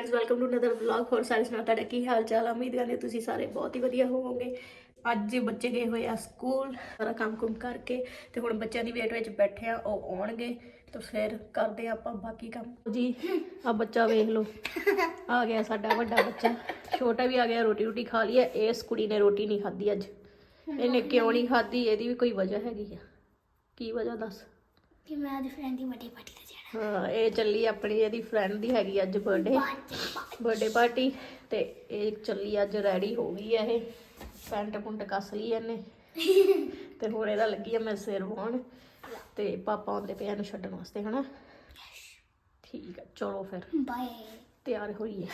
Friends welcome to another vlog ਹੋਰ ਸਾਰੇ ਸੁਣਾ ਤੁਹਾਡਾ ਕੀ ਹਾਲ ਚਾਲ? ਆ ਉਮੀਦ ਕਰਦੇ ਤੁਸੀਂ ਸਾਰੇ ਬਹੁਤ ਹੀ ਵਧੀਆ ਹੋਵੋਗੇ। ਅੱਜ ਬੱਚੇ ਗਏ ਹੋਏ ਆ ਸਕੂਲ, ਸਾਰਾ ਕੰਮ ਕੁਮ ਕਰਕੇ ਤੇ ਹੁਣ ਬੱਚਿਆਂ ਦੀ ਵੇਟ ਵਿੱਚ ਬੈਠੇ ਆ, ਉਹ ਆਉਣਗੇ ਤਾਂ ਫਿਰ ਕਰਦੇ ਆ ਆਪਾਂ ਬਾਕੀ ਕੰਮ। ਜੀ ਆ ਬੱਚਾ ਵੇਖ ਲਓ। ਆ ਗਿਆ ਸਾਡਾ ਵੱਡਾ ਬੱਚਾ। ਛੋਟਾ ਵੀ ਆ ਗਿਆ, ਰੋਟੀ ਰੋਟੀ ਖਾ ਲਈ ਹੈ ਇਸ ਕੁੜੀ ਨੇ ਰੋਟੀ ਨਹੀਂ ਖਾਧੀ ਅੱਜ। ਇਹਨੇ ਕਿਉਂ ਨਹੀਂ ਖਾਧੀ? ਇਹਦੀ ਵੀ ਕੋਈ ਵਜ੍ਹਾ ਹੈਗੀ ਆ। ਕੀ ਵਜ੍ਹਾ ਦੱਸ? ਕਿ ਮੈਂ ਉਹਦੀ ਫਰੈਂਡ ਦੀ ਵੱਡੀ ਪਾਰਟੀ ਹਾਂ ਇਹ ਚੱਲੀ ਆਪਣੀ ਇਹਦੀ ਫਰੈਂਡ ਦੀ ਹੈਗੀ ਅੱਜ ਬਰਥਡੇ ਬਰਥਡੇ ਪਾਰਟੀ ਤੇ ਇਹ ਚੱਲੀ ਅੱਜ ਰੈਡੀ ਹੋ ਗਈ ਆ ਇਹ ਪੈਂਟ ਪੁੰਟ ਕੱਸ ਲਈ ਇਹਨੇ। ਤੇ ਹੁਣ ਇਹਦਾ ਲੱਗੀ ਆ ਮੈਂ ਸਿਰ ਵਾਉਣ ਤੇ ਪਾਪਾ ਆਉਂਦੇ ਪਏ ਇਹਨੂੰ ਛੱਡਣ ਵਾਸਤੇ ਹਨਾ? ਠੀਕ ਆ ਚਲੋ ਫਿਰ। ਬਾਏ ਤਿਆਰ ਹੋਈਏ।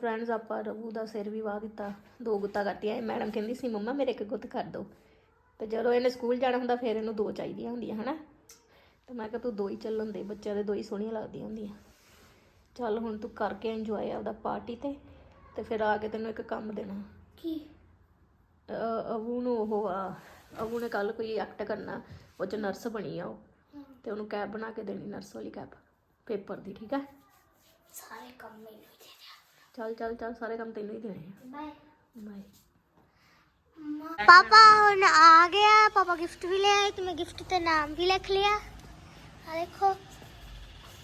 ਫਰੈਂਡਸ ਆਪਾਂ ਰਘੂ ਦਾ ਸਿਰ ਵੀ ਵਾਹ ਦਿੱਤਾ ਦੋ ਗੁੱਤਾਂ ਕਰਤੀਆਂ। ਇਹ ਮੈਡਮ ਕਹਿੰਦੀ ਸੀ ਮੰਮਾ ਮੇਰੇ ਇੱਕ ਗੁੱਤ ਕਰ ਦਿਓ ਤੇ ਜਦੋਂ ਇਹਨੇ ਸਕੂਲ ਜਾਣਾ ਹੁੰਦਾ ਫਿਰ ਇਹਨੂੰ ਦੋ ਚਾਹੀਦੀਆਂ ਹੁੰਦੀਆਂ ਹਨਾ? ਤੇ ਮੈਂ ਕਿਹਾ ਤੂੰ ਦੋ ਹੀ ਚੱਲਣ ਦੇ ਬੱਚਿਆਂ ਦੇ ਦੋ ਹੀ ਸੋਹਣੀਆਂ ਲੱਗਦੀਆਂ ਹੁੰਦੀਆਂ। ਚੱਲ ਹੁਣ ਤੂੰ ਕਰਕੇ ਇੰਜੋਏ ਆਪਦਾ ਪਾਰਟੀ ਤੇ ਤੇ ਫਿਰ ਆ ਕੇ ਤੈਨੂੰ ਇੱਕ ਕੰਮ ਦੇਣਾ। ਕੀ? ਅ- ਅਬੂ ਨੂੰ ਉਹ ਆ ਅਬੂ ਨੇ ਕੱਲ ਕੋਈ ਐਕਟ ਕਰਨਾ ਉਹ ਚ ਨਰਸ ਬਣੀ ਆ ਉਹ। ਤੇ ਉਹਨੂੰ ਕੈਬ ਬਣਾ ਕੇ ਦੇਣੀ ਨਰਸ ਵਾਲੀ ਕੈਬ ਪੇਪਰ ਦੀ ਠੀਕ ਹੈ ਸਾਰੇ ਕੰਮ ਮੈਨੂੰ ਹੀ ਦੇ ਚੱਲ ਚੱਲ ਚੱਲ ਸਾਰੇ ਕੰਮ ਤੈਨੂੰ ਹੀ ਦੇਣੇ ਆ। ਬਾਏ। ਬਾਏ। ਪਾਪਾ ਹੁਣ ਆ ਗਿਆ ਪਾਪਾ ਗਿਫਟ ਵੀ ਲੈ ਆਏ ਤੇ ਮੈਂ ਗਿਫਟ ਤੇ ਨਾਮ ਵੀ ਲਿਖ ਲਿਆ। ਆ ਦੇਖੋ।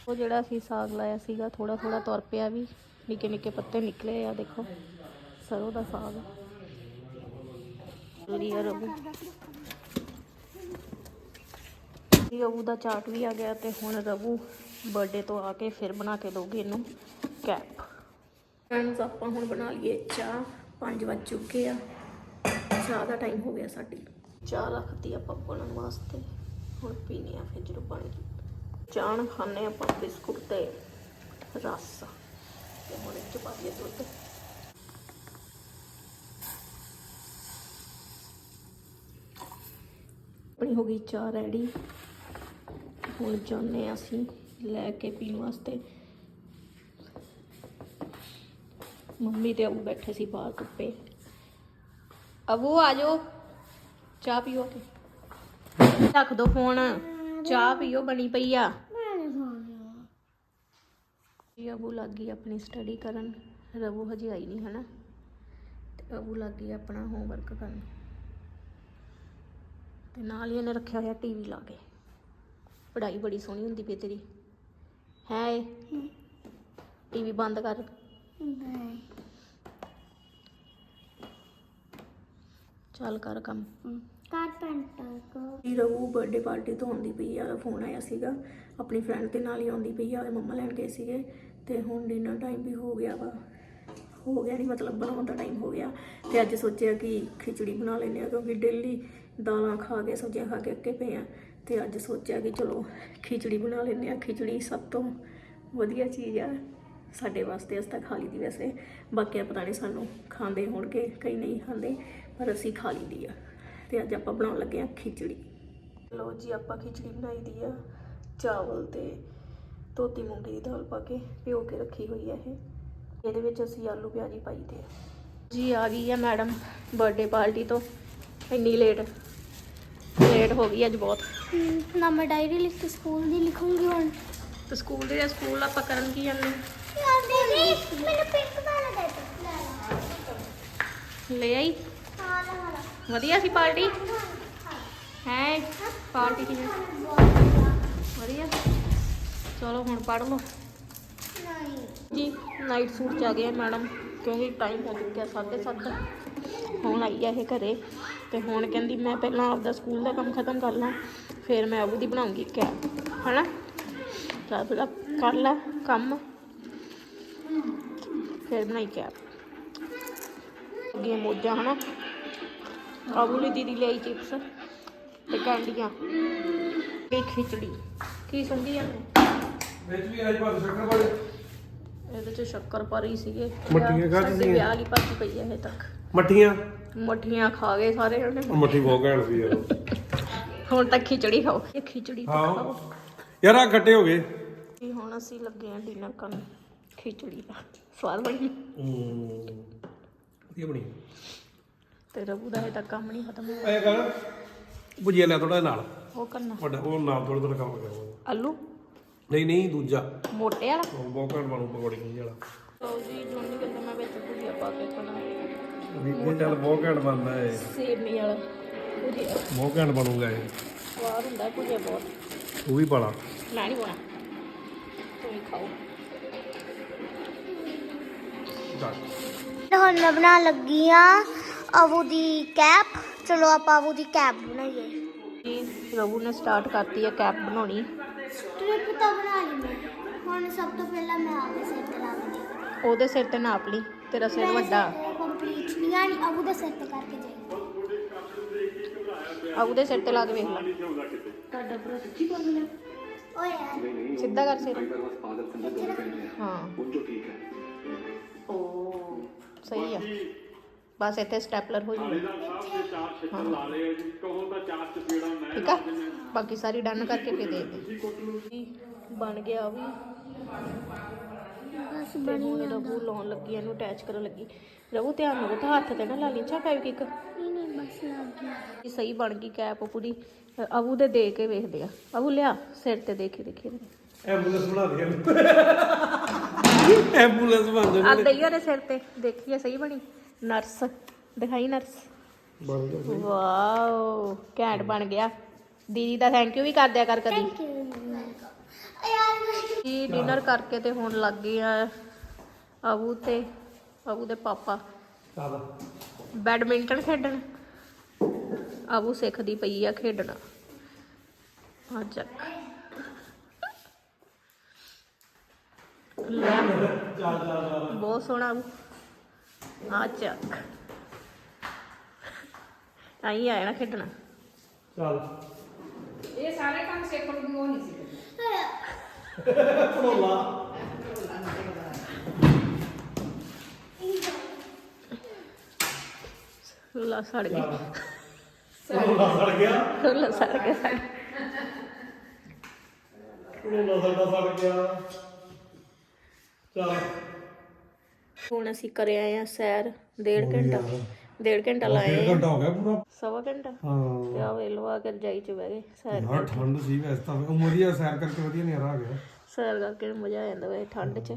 ਉਹ ਜਿਹੜਾ ਅਸੀਂ ਸਾਗ ਲਾਇਆ ਸੀਗਾ ਥੋੜਾ ਥੋੜਾ ਤੁਰ ਪਿਆ ਵੀ, ਨਿੱਕੇ ਨਿੱਕੇ ਪੱਤੇ ਨਿਕਲੇ ਆ, ਦੇਖੋ। ਸਰੋਂ ਦਾ ਸਾਗ। ਵਧੀਆ ਰਬੂ ਇਹ ਰਬੂ ਦਾ ਚਾਟ ਵੀ ਆ ਗਿਆ ਤੇ ਹੁਣ ਰਬੂ ਬਰਥਡੇ ਤੋਂ ਆ ਕੇ ਫਿਰ ਬਣਾ ਕੇ ਦੋਗੇ ਇਹਨੂੰ ਕੈਪ ਫਰੈਂਡਸ ਆਪਾਂ ਹੁਣ ਬਣਾ ਲਈਏ ਚਾਹ। 5 ਵੱਜ ਚੁੱਕੇ ਆ। ਚਾਹ ਦਾ ਟਾਈਮ ਹੋ ਗਿਆ ਸਾਡੀ ਚਾਹ ਰੱਖਤੀ ਆਪਾਂ ਬਣਨ ਵਾਸਤੇ। ਹੁਣ ਪੀਨੇ ਆ ਫਿਰ ਜਦੋਂ ਬਣ ਗਈ। ਚਾਹ ਨਾਲ ਖਾਣੇ ਆਪਾਂ ਬਿਸਕੁਟ ਤੇ ਰਸ ਤੇ ਹੁਣ ਇਹ ਚ ਪਾ ਦਈਏ ਦੁੱਧ। ਆਪਣੀ ਹੋ ਗਈ ਚਾਹ ਰੈਡੀ ਹੁਣ ਜਾਂਦੇ ਹਾਂ ਅਸੀਂ ਲੈ ਕੇ ਪੀਣ ਵਾਸਤੇ। ਮੰਮੀ ਤੇ ਅਬੂ ਬੈਠੇ ਸੀ ਬਾਹਰ ਧੁੱਪੇ। ਅਬੂ, ਆ ਜਾਓ। ਚਾਹ ਪੀਓ। ਕੇ ਰੱਖ ਦੋ ਫੋਨ। ਚਾਹ ਪੀਓ, ਬਣੀ ਪਈ ਆ। ਜੀ ਅਬੂ ਲੱਗ ਗਈ ਆਪਣੀ ਸਟੱਡੀ ਕਰਨ। ਰਬੂ ਹਜੇ ਆਈ ਨਹੀਂ ਹਨਾ? ਤੇ ਅਬੂ ਲੱਗ ਗਈ ਆਪਣਾ ਹੋਮਵਰਕ ਕਰਨ। ਤੇ ਨਾਲ ਹੀ ਇਹਨੇ ਰੱਖਿਆ ਹੋਇਆ ਟੀਵੀ ਲਾ ਕੇ। ਪੜ੍ਹਾਈ ਬੜੀ ਸੋਹਣੀ ਹੁੰਦੀ ਪਈ ਤੇਰੀ। ਹੈ ਟੀਵੀ ਬੰਦ ਕਰ। ਚੱਲ ਕਰ ਕੰਮ। ਕਾਰਪੈਂਟਰ ਕੋ। ਰਵੂ ਬਰਥਡੇ ਪਾਰਟੀ ਤੋਂ ਆਉਂਦੀ ਪਈ ਆ ਫੋਨ ਆਇਆ ਸੀਗਾ। ਆਪਣੀ ਫਰੈਂਡ ਦੇ ਨਾਲ ਹੀ ਆਉਂਦੀ ਪਈ ਆ ਮੰਮਾ ਲੈਣ ਗਏ ਸੀਗੇ। ਤੇ ਹੁਣ ਡਿਨਰ ਟਾਈਮ ਵੀ ਹੋ ਗਿਆ ਵਾ। ਹੋ ਗਿਆ ਨਹੀਂ ਮਤਲਬ ਬਣਾਉਣ ਦਾ ਟਾਈਮ ਹੋ ਗਿਆ। ਤੇ ਅੱਜ ਸੋਚਿਆ ਕਿ ਖਿਚੜੀ ਬਣਾ ਲੈਂਦੇ ਆ ਕਿਉਂਕਿ ਡੇਲੀ ਦਾਲਾਂ ਖਾ ਕੇ, ਸਬਜ਼ੀਆਂ ਖਾ ਕੇ ਅੱਕੇ ਪਏ ਆ ਤੇ ਅੱਜ ਸੋਚਿਆ ਕਿ ਚਲੋ ਖਿਚੜੀ ਬਣਾ ਲੈਂਦੇ ਆ ਖਿਚੜੀ ਸਭ ਤੋਂ ਵਧੀਆ ਚੀਜ਼ ਆ ਸਾਡੇ ਵਾਸਤੇ, ਅਸੀਂ ਤਾਂ ਖਾ ਲਈ ਦੀ ਵੈਸੇ। ਬਾਕੀ ਪਤਾ ਨਹੀਂ ਸਾਨੂੰ ਖਾਂਦੇ ਹੋਣਗੇ ਕਈ ਨਹੀਂ ਖਾਂਦੇ, ਪਰ ਅਸੀਂ ਖਾ ਲਈ ਦੀ ਆ। ਤੇ ਅੱਜ ਆਪਾਂ ਬਣਾਉਣ ਲੱਗੇ ਆ ਖਿਚੜੀ। ਲੋ ਜੀ, ਆਪਾਂ ਖਿਚੜੀ ਬਣਾਈ ਦੀ ਆ ਚਾਵਲ ਤੇ। ਧੋਤੀ ਮੂੰਗੀ ਦੀ ਦਾਲ ਪਾ ਕੇ ਭਿਓ ਕੇ ਰੱਖੀ ਹੋਈ ਆ ਇਹ। ਇਹਦੇ ਵਿੱਚ ਅਸੀਂ ਆਲੂ ਪਿਆਜ਼ੀ ਪਾਈ ਦੇ ਆ। ਜੀ ਆ ਗਈ ਆ ਮੈਡਮ ਬਰਥਡੇ ਪਾਰਟੀ ਤੋਂ। ਇੰਨੀ ਲੇਟ ਲੇਟ ਹੋ ਗਈ ਅੱਜ ਬਹੁਤ। ਨਾ ਮੈਂ ਡਾਇਰੀ ਲਿਖ ਕੇ ਸਕੂਲ ਦੀ ਲਿਖੂੰਗੀ ਹੁਣ। ਤੇ ਸਕੂਲ ਦੇ ਸਕੂਲ ਆਪਾਂ ਕਰਨ ਕੀ ਜਾਂਦੇ ਯਾਰ ਦੀਦੀ ਮੈਨੂੰ ਪਿੰਕ ਵਾਲਾ ਦੇ ਦੇ। ਲੈ ਆਈ? ਹਾਂ ਵਧੀਆ ਸੀ ਪਾਰਟੀ? ਹੈ ਪਾਰਟੀ ਕਿਵੇਂ? ਵਧੀਆ। ਚਲੋ ਹੁਣ ਪੜ ਲਓ। ਜੀ ਨਾਈਟ ਸੂਟ ਚ ਆ ਗਿਆ ਮੈਡਮ, ਕਿਉਂਕਿ ਟਾਈਮ ਹੋ ਚੁੱਕਿਆ 7:30 ਹੁਣ ਆਈ ਆ ਇਹ ਘਰੇ ਤੇ ਹੁਣ ਕਹਿੰਦੀ ਮੈਂ ਪਹਿਲਾਂ ਆਪਦਾ ਸਕੂਲ ਦਾ ਕੰਮ ਖਤਮ ਕਰ ਲਾਂ, ਫਿਰ ਮੈਂ ਅਬੂ ਦੀ ਬਣਾਉਂਗੀ ਕੈਬ ਹਨਾ? ਚੱਲ ਪਹਿਲਾਂ ਕਰ ਲੈ ਕੰਮ। ਫਿਰ ਬਣਾਈ ਕੈਬ ਅੱਗੇ ਮੋਜਾਂ, ਹਨਾ? ਅਬੂ ਲਈ ਦੀਦੀ ਲਈ ਚਿਪਸ ਤੇ ਕੈਂਡੀਆਂ ਇਹ ਖਿਚੜੀ। ਕੀ ਸੁਣਦੀ ਜਾਂਦੇ? ਵਿੱਚ ਵੀ ਅੱਜ ਬਾਅਦ ਸ਼ੱਕਰ ਵਾਲੇ ਇਹਦੇ ਚ ਸ਼ੱਕਰ ਪਾਰੀ ਸੀਗੇ। ਮੱਠੀਆਂ ਸਾਡੇ ਦੀਆਂ? ਵਿਆਹ ਵਾਲੀ ਪਾਸੀ ਪਈ ਹੈ ਇਹ ਤੱਕ। ਮੱਠੀਆਂ? ਮੱਠੀਆਂ ਖਾ ਗਏ ਸਾਰੇ ਉਹਨੇ ਉਹ ਮੱਠੀ ਬਹੁਤ ਘੈਂਟ ਸੀ ਯਾਰ। ਹੁਣ ਤੱਕ ਖਿਚੜੀ ਖਾਓ। ਇਹ ਖਿਚੜੀ ਤਾਂ ਖਾਓ। ਯਾਰ ਆ ਗੱਟੇ ਹੋ ਗਏ। ਜੀ ਹੁਣ ਅਸੀਂ ਲੱਗੇ ਆ ਡਿਨਰ ਕਰਨ। ਖਿਚੜੀ ਦਾ। ਸਵਾਦ ਬਣੀ ਹੂੰ। ਵਧੀਆ ਬਣੀ। ਤੇ ਰਬੂ ਦਾ ਇਹ ਤੱਕ ਕੰਮ ਨਹੀਂ ਖਤਮ ਹੋਇਆ। ਐ ਕਰ। ਭੁਜੀਆ ਲੈ ਥੋੜਾ ਨਾਲ। ਉਹ ਕਰਨਾ। ਵੱਡਾ ਉਹ ਨਾਲ ਥੋੜਾ ਥੋੜਾ ਕੰਮ ਕਰਾਂਗੇ ਆਲੂ? ਨਹੀਂ ਨਹੀਂ ਦੂਜਾ। ਮੋਟੇ ਵਾਲਾ? ਉਹ ਬਹੁਤ ਘੈਂਟ ਬਣੂ ਪਕੌੜੀ ਵਾਲਾ। ਲਓ ਜੀ ਜੋਨੀ ਕਹਿੰਦਾ ਮੈਂ ਵਿੱਚ ਭੁਜੀਆ ਪਾ ਕੇ ਖਾਣਾ ਵੀ ਚੱਲ ਬਹੁਤ ਘੈਂਟ ਬਣਦਾ ਏ ਸੇਮੀ ਵਾਲਾ ਭੁਜੀਆ। ਬਹੁਤ ਘੈਂਟ ਬਣੂਗਾ ਇਹ। ਸਵਾਦ ਹੁੰਦਾ ਭੁਜੀਆ ਬਹੁਤ। ਤੂੰ ਵੀ ਪਾਲਾ। ਮੈਂ ਨਹੀਂ ਪਾਉਣਾ। ਤੁਸੀਂ ਖਾਓ। ਤੇ ਹੁਣ ਮੈਂ ਬਣਾਉਣ ਲੱਗੀ ਆ ਅਬੂ ਦੀ ਕੈਪ। ਚਲੋ ਆਪਾਂ ਅਬੂ ਦੀ ਕੈਪ ਬਣਾਈਏ। ਜੀ ਰਵੂ ਨੇ ਸਟਾਰਟ ਕਰਤੀ ਹੈ ਕੈਪ ਬਣਾਉਣੀ। ਸਟ੍ਰਿਪ ਤਾਂ ਬਣਾ ਲਈ ਮੈਂ ਹੁਣ ਸਭ ਤੋਂ ਪਹਿਲਾਂ ਮੈਂ ਆਗੇ ਸਿਰ ਤੇ ਲਾ ਦਿੰਦੀ ਉਹਦੇ ਸਿਰ ਤੇ ਨਾਪ ਲਈ ਤੇਰਾ ਸਿਰ ਵੱਡਾ। ਕੰਪਲੀਟ ਨਹੀਂ ਆਣੀ ਅਬੂ ਦੇ ਸਿਰ ਤੇ ਕਰਕੇ ਜਾਈ। ਆ ਉਹਦੇ ਸਿਰ ਤੇ ਲਾ ਕੇ ਵੇਖ ਲੈ। ਤੁਹਾਡਾ ਭਰਾ ਸੱਚੀ ਕਰ ਲਿਆ ਓਏ ਯਾਰ। ਸਿੱਧਾ ਕਰ ਸਿਰ। ਹਾਂ। ਓ। ਸਹੀ ਆ। ਬਸ ਇੱਥੇ ਸਟੈਪਲਰ ਹੋ ਜੂ ਠੀਕ ਆ? ਬਾਕੀ ਸਾਰੀ ਡਨ ਕਰਕੇ ਫੇਰ ਦੇ ਦੇ ਬਣ ਗਿਆ ਉਹ ਵੀ। ਬਸ ਬਣੀ ਹੁਣ ਜਾਂਦਾ ਰਬੂ ਲਾਉਣ ਲੱਗੀ ਇਹਨੂੰ ਅਟੈਚ ਕਰਨ ਲੱਗੀ। ਰਬੂ ਧਿਆਨ ਨਾਲ ਤਾਂ ਹੱਥ ਤੇ ਨਾ ਲਾ ਲਈ ਚਾ ਫੈਵ ਕਿਕ ਨਹੀਂ ਨਹੀਂ ਬਸ ਲੱਗ ਇਹ ਸਹੀ ਬਣ ਗਈ ਕੈਪ ਪੂਰੀ। ਅਬੂ ਦੇ ਦੇ ਕੇ ਵੇਖਦੇ ਆ। ਅਬੂ ਲਿਆ ਸਿਰ ਤੇ ਦੇਖੇ ਦੇਖੇ ਐਂਬੂਲੈਂਸ ਬਣਾ ਦੇ ਐਂਬੂਲੈਂਸ ਬਣ ਆ ਜਾਣੀ ਦਈਓ ਦੇ ਸਿਰ ਤੇ ਦੇਖੀਏ ਸਹੀ ਬਣੀ। ਨਰਸ। ਦਿਖਾਈ ਨਰਸ? ਬਣ ਵਾਓ ਘੈਂਟ ਬਣ ਗਿਆ। ਦੀਦੀ ਦਾ ਥੈਂਕ ਯੂ ਵੀ ਕਰ ਦਿਆ ਕਰ ਕਦੀ। ਥੈਂਕ ਯੂ ਯਾਰ ਜੀ ਡਿਨਰ ਕਰਕੇ ਤੇ ਹੁਣ ਲੱਗ ਗਏ ਆ ਅਬੂ ਤੇ ਅਬੂ ਦੇ ਪਾਪਾ। ਬੈਡਮਿੰਟਨ ਖੇਡਣ। ਅਬੂ ਸਿੱਖਦੀ ਪਈ ਆ ਖੇਡਣਾ। ਆ ਚੱਕ ਲੈ ਬਹੁਤ ਸੋਹਣਾ ਅਬੂ। ਆ ਚੱਕ ਆਈ ਆਇਆ ਨਾ ਖੇਡਣਾ ਚੱਲ ਇਹ ਸਾਰੇ ਕੰਮ ਸਿੱਖਣ ਨੂੰ ਉਹ ਨਹੀਂ ਸੀ ਲਾ ਸੜ ਗਈ ਉਹ ਸੜ ਗਿਆ ਲਾ ਸੜ ਗਿਆ ਸੜ ਉਹ ਸਾਡਾ ਸੜ ਗਿਆ ਚੱਲ ਹੁਣ ਅਸੀਂ ਕਰੇ ਆਏ ਆ ਸੈਰ। ਡੇਢ ਘੰਟਾ। ਡੇਢ ਘੰਟਾ ਲਾਏ ਡੇਢ ਘੰਟਾ ਹੋ ਗਿਆ ਪੂਰਾ? ਸਵਾ ਘੰਟਾ। ਹਾਂ। ਤੇ ਆ ਵੇਲਵਾ ਕੇ ਰਜਾਈ ਚ ਬਹਿ ਗਏ ਸੈਰ ਯਾਰ ਠੰਡ ਸੀ ਵੈਸੇ ਤਾਂ। ਵਧੀਆ ਸੈਰ ਕਰਕੇ ਵਧੀਆ ਨਜ਼ਾਰਾ ਆ ਗਿਆ। ਸੈਰ ਕਰਕੇ ਮਜ਼ਾ ਆ ਜਾਂਦਾ ਵੇ ਠੰਡ ਚ।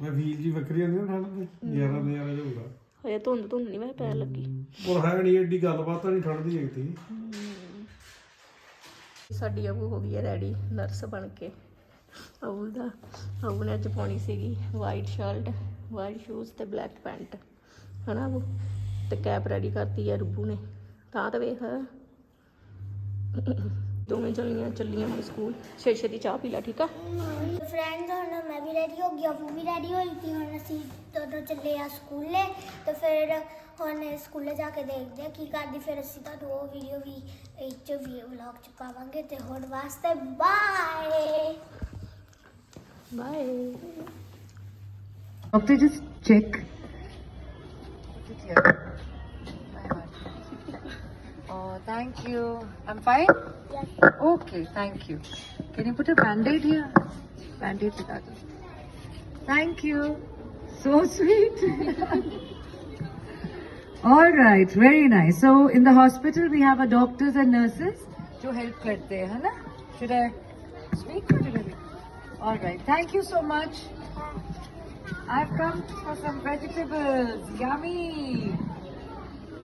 ਮੈਂ ਫੀਲ ਜੀ ਵੱਖਰੀ ਹੁੰਦੀ ਨਾ ਠੰਡ ਦੀ ਨਜ਼ਾਰਾ ਨਜ਼ਾਰਾ ਜਿਹਾ ਹੁੰਦਾ। ਹਜੇ ਧੁੰਦ ਧੁੰਦ ਨਹੀਂ ਮੈਂ ਪੈਣ ਲੱਗੀ। ਉਹ ਹੈ ਨਹੀਂ ਏਡੀ ਗੱਲਬਾਤ ਨਹੀਂ ਠੰਡ ਦੀ ਹੈਗੀ ਸਾਡੀ ਅਬੂ ਹੋ ਗਈ ਹੈ ਰੈਡੀ ਨਰਸ ਬਣ ਕੇ। ਅਬੂ ਦਾ ਅਬੂ ਨੇ ਅੱਜ ਪਾਉਣੀ ਸੀਗੀ ਵਾਈਟ ਸ਼ਰਟ ਵਾਈਟ ਸ਼ੂਜ਼ ਤੇ ਬਲੈਕ ਪੈਂਟ ਹਨਾ ਅਬੂ ਤੇ ਕੈਪ ਰੈਡੀ ਕਰਤੀ ਹੈ ਰੁੱਬੂ ਨੇ। ਤਾਂ ਤਾਂ ਵੇਖ। ਦੋਵੇਂ ਚੱਲੀਆਂ ਚੱਲੀਆਂ ਸਕੂਲ। ਛੇ ਛੇ ਦੀ ਚਾਹ ਪੀ ਲੈ ਠੀਕ ਆ? ਫਰੈਂਡਸ ਹੁਣ ਮੈਂ ਵੀ ਰੈਡੀ ਹੋ ਗਈ ਅਬੂ ਵੀ ਰੈਡੀ ਹੋਈ ਸੀ ਹੁਣ ਅਸੀਂ ਦੋਨੋਂ ਚੱਲੇ ਆ ਸਕੂਲੇ ਤੇ ਫਿਰ ਹੁਣ ਸਕੂਲੇ ਜਾ ਕੇ ਦੇਖਦੇ ਆ ਕੀ ਕਰਦੀ ਫਿਰ ਅਸੀਂ ਤੁਹਾਨੂੰ ਉਹ ਵੀਡੀਓ ਵੀ ਇੱਕ ਵਲੌਗ ਚ ਪਾਵਾਂਗੇ ਤੇ ਹੁਣ ਵਾਸਤੇ bye bye Doctor, just check. Put it here. My heart. Oh, thank you. I'm fine? Yes. Okay, thank you. Can you put a band-aid here? Band-aid. Thank you. So sweet. All right, very nice. So in the hospital we have our doctors and nurses to help karte hai na? Should I speak or should I? All right. Thank you so much. I've come for some vegetables. Yummy.